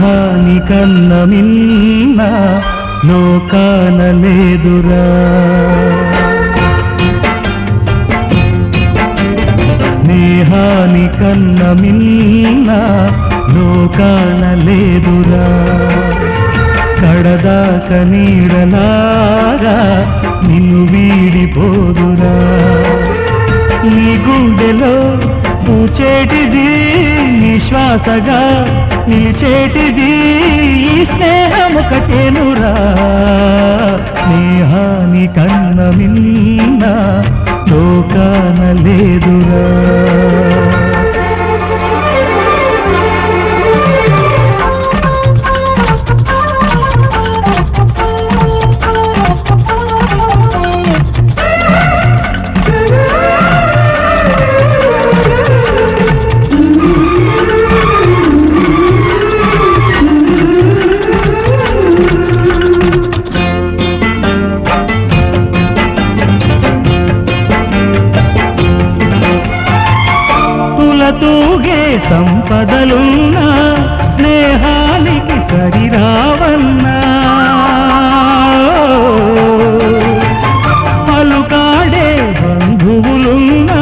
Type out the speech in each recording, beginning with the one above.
దేహాని కన్న మిన్న లోకాన లేదురా. స్నేహాని కన్న మిన్న లోకాన లేదురా. కడదాక నీడలాగా నిన్ను వీడిపోదురా. నీ గుండెలో పూచేటిది శ్వాసగా నిలిచేటిది ఈ స్నేహం ఒకటేనురా స్నేహాని కన్న మిన్న లోకాన లేదురా. సంపదలున్నా స్నేహానికి సరిరావన్నా పలుకాడే బంధువులున్నా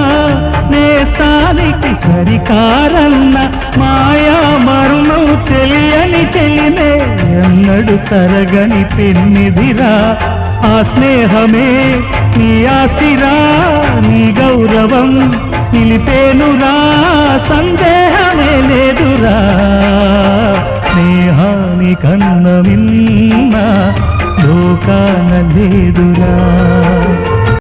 నేస్తానికి సరికారన్న మాయా మరుణం తెలియని తెలినే ఎన్నడు తరగని పెన్నిదిరా ఆ స్నేహమే నీ ఆస్తిరా నీ గౌరవం నిలిపేనురా. సందేహమే లేదురా స్నేహాని కన్న మిన్న లోకాన లేదురా.